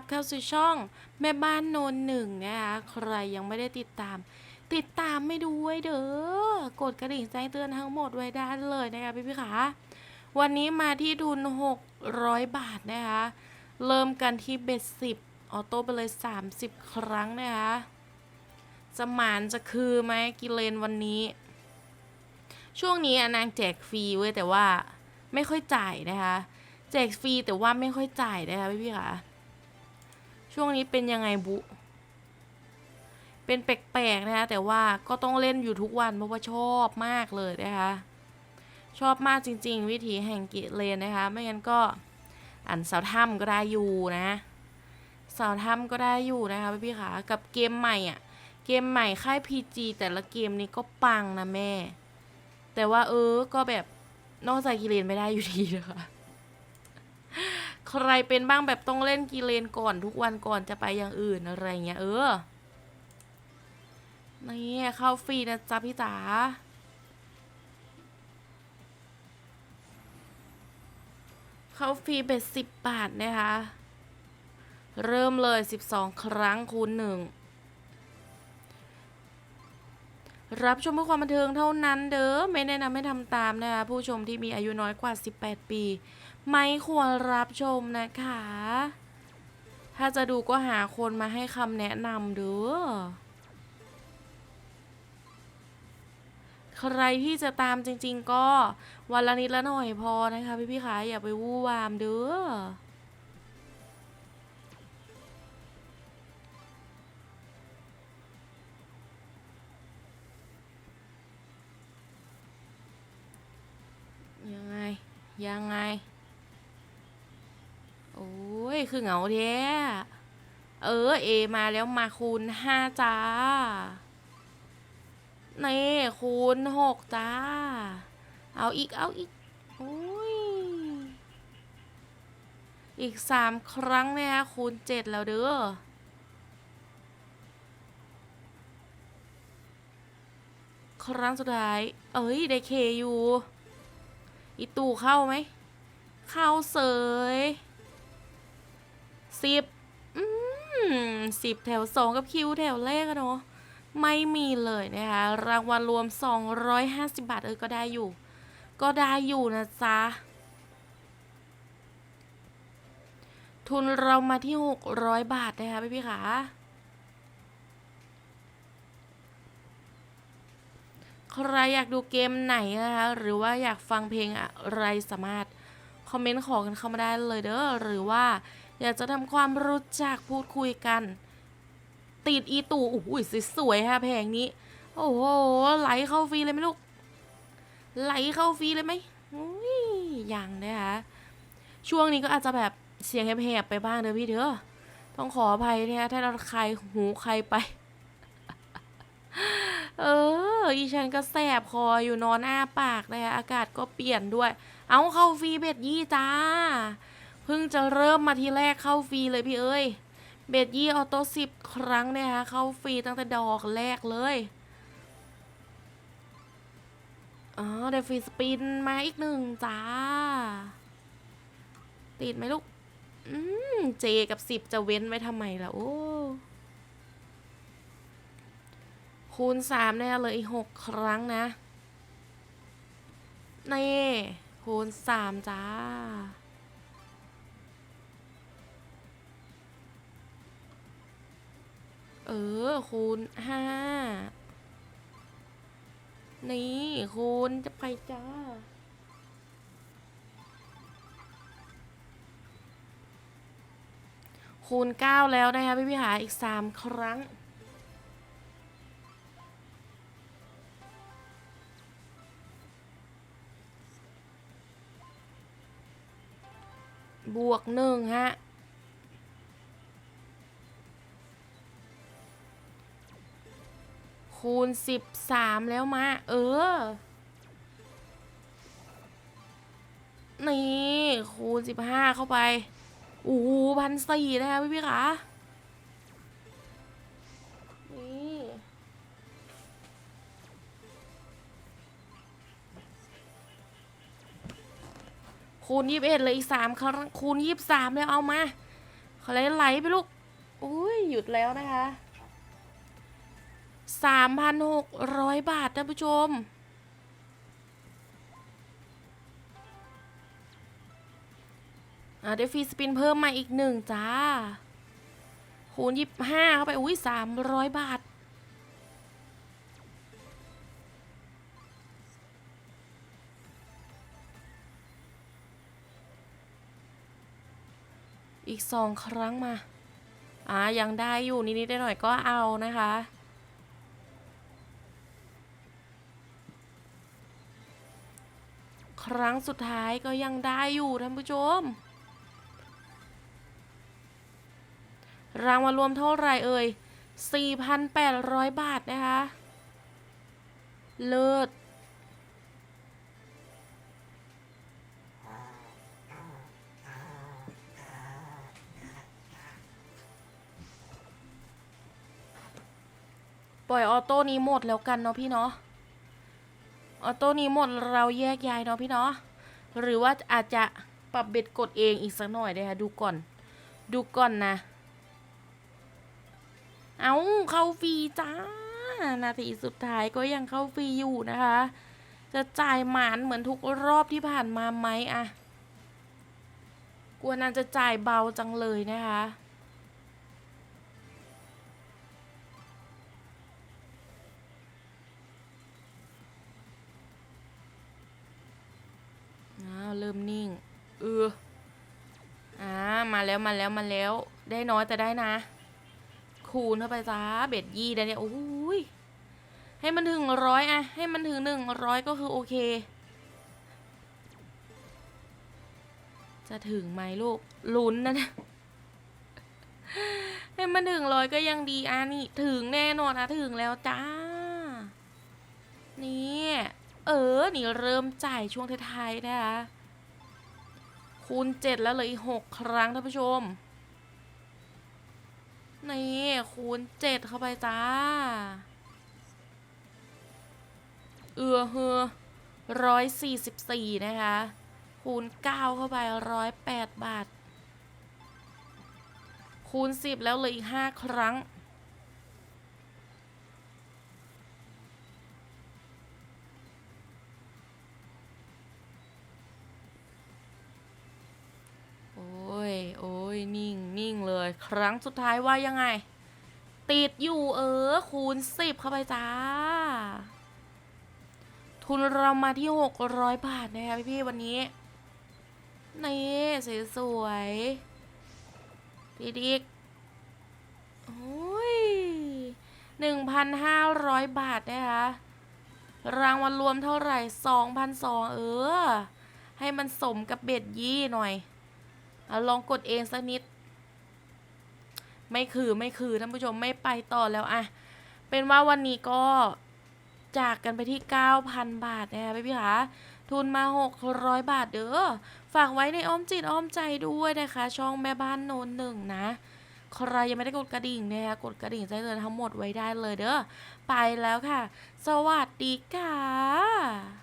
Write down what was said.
รับเข้าสู่ช่องแม่บ้านโนนหนึ่งนะคะใครยังไม่ได้ติดตาม ติดตามไม่ดูไว้เด้อกดกระดิ่งแจ้งเตือนทั้งหมดไว้ได้เลยนะคะพี่พี่ขาวันนี้มาที่ทุน 600 บาทนะคะ เริ่มกันที่เบ็ดสิบออโต้ไปเลย 30 ครั้งนะคะจะหมานจะคือไหมกิเลนวันนี้ ช่วงนี้อนางแจกฟรีเว้ยแต่ว่าไม่ค่อยจ่ายนะคะแจกฟรีแต่ว่าไม่ค่อยจ่ายนะคะพี่พี่ๆค่ะ ช่วงนี้เป็นยังไงบุ เป็นแปลกๆนะคะแต่ว่าก็ต้องเล่นอยู่ทุกวันเพราะว่าชอบมากเลยนะคะชอบมากจริง ๆ วิถีแห่งกิเลนนะคะ ไม่งั้นก็อันเสาถ้ำก็ได้อยู่นะเสาถ้ำก็ได้อยู่นะคะพี่พี่ๆค่ะกับเกมใหม่อะเกมใหม่ค่าย PG แต่ละเกมนี้ก็ปังนะแม่ แต่ว่าเออก็แบบนอกจากกิเลนไม่ได้อยู่ดีนะคะ ใครเป็นบ้างแบบต้องเล่นกิเลนก่อนทุกวันก่อนจะไปอย่างอื่นอะไรเงี้ยเออนี่เข้าฟรีนะจ๊ะพี่จ๋าเข้าฟรีเบ็ดสิบบาทนะคะ เริ่มเลยสิบสองครั้งคูณหนึ่งรับชมเพื่อความบันเทิงเท่านั้นเด้อไม่แนะนำให้ทำตามนะคะผู้ชมที่มีอายุน้อยกว่า 18 ปี ไม่ควรรับชมนะคะ ถ้าจะดูก็หาคนมาให้คำแนะนำเด้อใครที่จะตามจริง ๆ ก็วันละนิดละหน่อยพอนะคะ พี่ๆคะอย่าไปวู่วามเด้อยังไง ยังไง ย คือเหงาแท้เออเอมาแล้วมาคูณห้าจ้าเน่คูณหกจ้า เอาอีกเอาอีกโอ้ยอีกสามครั้งเนี่ยคูณเจ็ดแล้วเด้อครั้งสุดท้าย เอ้ย ได้เคอยู่ อีตู่เข้าไหม เข้าเสย สิบอืมสิบแถวสองกับคิวแถวแรกอะเนาะไม่มีเลยนะคะ รางวัลรวม 250 บาท เออ ก็ได้อยู่ ก็ได้อยู่นะจ๊ะ ทุนเรามาที่ 600 บาทนะคะพี่พี่ขาใครอยากดูเกมไหนนะคะ หรือว่าอยากฟังเพลงอะไรสามารถ คอมเมนต์ขอกันเข้ามาได้เลยเด้อ หรือว่า อยากจะทำความรู้จักพูดคุยกัน ติดอีตู่โอ้โหสวยๆฮะแพงนี้ โอ้โหไหลเข้าฟรีเลยไหมลูก ไหลเข้าฟรีเลยไหมอุ้ยยังนะคะช่วงนี้ก็อาจจะแบบเสียงแหบๆไปบ้างเด้อพี่เด้อต้องขออภัยนะคะถ้าเราใครหูใครไป เอออีฉันก็แสบคออยู่นอนอ้าปากนะคะอากาศก็เปลี่ยนด้วย เอาเข้าฟรีเบ็ดยี่จ้า เพิ่งจะเริ่มมาทีแรกเข้าฟรีเลยพี่เอ้ย เบดยี่ออโต้สิบครั้งเนี่ยฮะ เข้าฟรีตั้งแต่ดอกแรกเลย อ๋อได้ฟรีสปินมาอีกหนึ่งจ้า ติดไหมลูก อืม เจกับสิบจะเว้นไว้ทำไมล่ะ โอ้คูณสามเนี่ยเลยอีกหกครั้งนะนี่คูณสามจ้า เออ คูณห้านี่คูณจะไปจ้า คูณเก้าแล้วนะคะพี่พี่หาอีกสามครั้งบวกหนึ่งฮะ คูณสิบสามแล้วมา เออ นี่ คูณสิบห้าเข้าไป โอ้โหพันสี่นะคะพี่พี่คะนี่คูณยี่สิบเลยอีกสามครั้งคูณยี่สิบสามแล้วเอามาขไหลไหลไปลูก อุ้ย หยุดแล้วนะคะ สามพันหกร้อยบาทท่านผู้ชม อ่าได้ฟรีสปินเพิ่มมาอีกหนึ่งจ้า คูณยี่ห้าเข้าไป อุ้ยสามร้อยบาทอีกสองครั้งมา อ่า ยังได้อยู่นิดๆหน่อยก็เอานะคะ ครั้งสุดท้ายก็ยังได้อยู่ท่านผู้ชม รางวัลรวมเท่าไหร่เอ่ย 4,800 บาทนะคะ เลิศปล่อยออโต้นี้หมดแล้วกันเนาะพี่เนาะ ออโต้นี้หมดเราแยกย้ายเนาะพี่เนาะหรือว่าอาจจะปรับเบ็ดกดเองอีกสักหน่อยได้ค่ะดูก่อน ดูก่อนนะ เอาเข้าฟรีจ้า นาทีสุดท้ายก็ยังเข้าฟรีอยู่นะคะ จะจ่ายหมานเหมือนทุกรอบที่ผ่านมาไหมอะกลัวนางจะจ่ายเบาจังเลยนะคะาวเริ่มนิ่ง เอออ่ามาแล้วมาแล้วมาแล้ว ได้น้อยแต่ได้นะ คูณเข้าไปจ้าเบ็ดยี่ได้เนี่ยโอ้ยให้มันถึงร้อยอะให้มันถึงหนึ่งร้อยก็คือโอเค จะถึงไหมลูกลุ้นนะเนี่ยให้มันถึงร้อยก็ยังดีอะนี่ถึงแน่นอนอะถึงแล้วจ้า นี่ เออ นี่เริ่มจ่ายช่วงท้ายๆนะคะ คูณเจ็ดแล้วเลยอีกหกครั้งท่านผู้ชม นี่คูณเจ็ดเข้าไปจ้า เอือเฮือร้อยสี่สิบสี่นะคะ คูณเก้าเข้าไปร้อยแปดบาท คูณสิบแล้วเลยอีกห้าครั้ง โอ้ย โอ้ย นิ่งเลย ครั้งสุดท้ายว่ายังไง ติดอยู่เออ คูณสิบเข้าไปจ้า ทุนเรามาที่หกร้อยบาทนะคะพี่พี่ๆวันนี้ นี่สวยๆดีดีโอ้ยหนึ่งพันห้าร้อยบาทนะคะ รางวัลรวมเท่าไหร่สองพันสองเออ ให้มันสมกับเบ็ดยี่หน่อยอลองกดเองสักนิด ไม่คือไม่คือท่านผู้ชมไม่ไปต่อแล้วอะเป็นว่าวันนี้ก็จากกันไปที่ 9,000 บาทนะคะพี่พี่คะทุนมา 600 บาทเด้อฝากไว้ในอ้อมจิตอ้อมใจด้วยนะคะ ช่องแม่บ้านโนนหนึ่งนะใครยังไม่ได้กดกระดิ่งนะคะกดกระดิ่งแจ้งเตือนทั้งหมดไว้ได้เลยเด้อไปแล้วค่ะ สวัสดีค่ะ